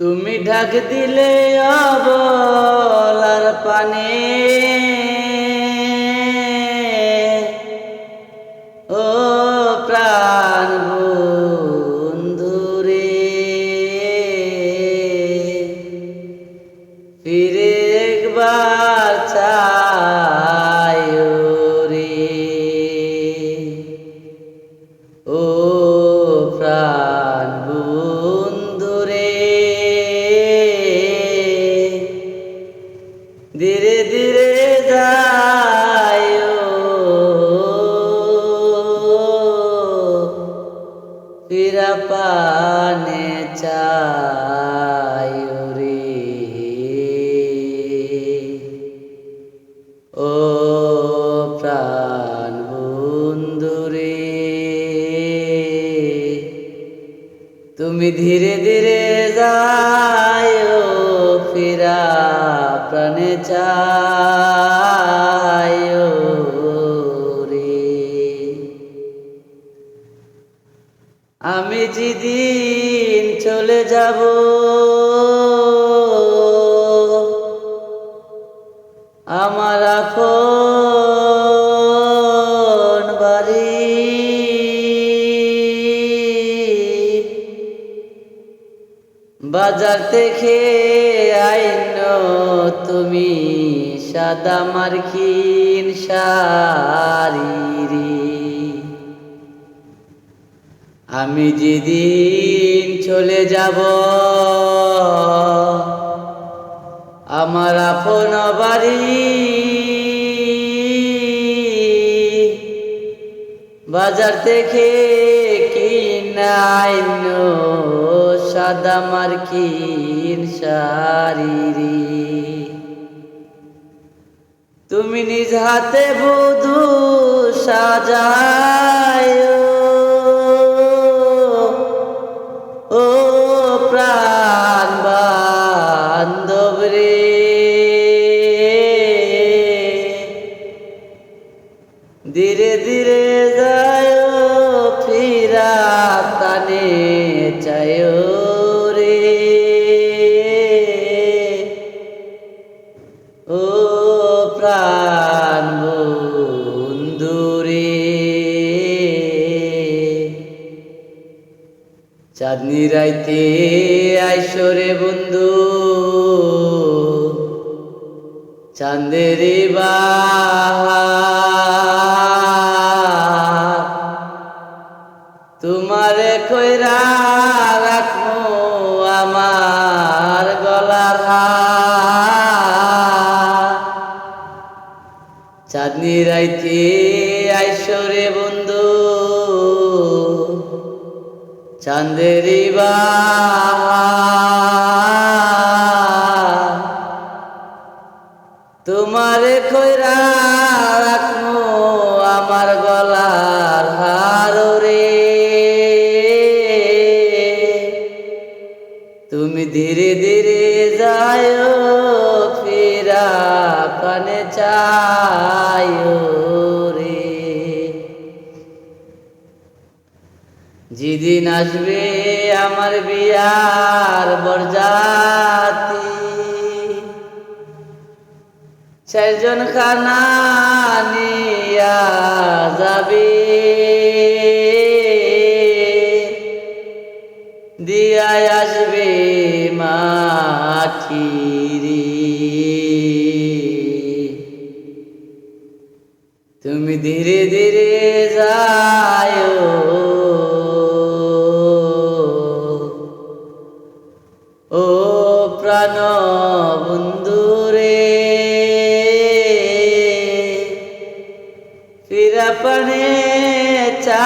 তুমি ঢাক দিলে অবলার পানে। ও প্রাণ বন্ধুরে ফিরে একবার চাই রে। ও প্রাণ ধীরে ধীরে যায় ফিরা পানে রে। ও প্রাণ বন্ধুরে তুমি ধীরে ধীরে যায় ফিরা প্রাণে চায় রে। আমি যেদিন চলে যাব আমার বাড়ি। বাজার থেকে আইন তুমি সাদা মার্কিন শাড়ি আমি যেদিন চলে যাব আমার আপন বাড়ি। বাজার থেকে কিনাইন সাদা মার্কিন শাড়ি তুমি নিজ হাতে বধু সাজায়। ও প্রাণ বান্ধব রে। ধীরে ধীরে যায়, ফিরা প্রাণে চায়। চাঁদনি রাইতে আইসরে বন্ধু। চাঁদেরি তোমারে কইরা রাখমু আমার গলার চাঁদনি রাইতে আইসরে বন্ধু। চাঁদেরি বাহার। তোমারে কইরা রাখমু আমার গলার রে তুমি ধীরে ধীরে যায়, ফিরা কানে চায়। যেদিন আসবে আমার বিয়ার বরজাতি চারজন খানা নিয়া যাবে। দিয়া আসবে মাঠিরি তুমি ধীরে ধীরে যায় ফিরা পানে চা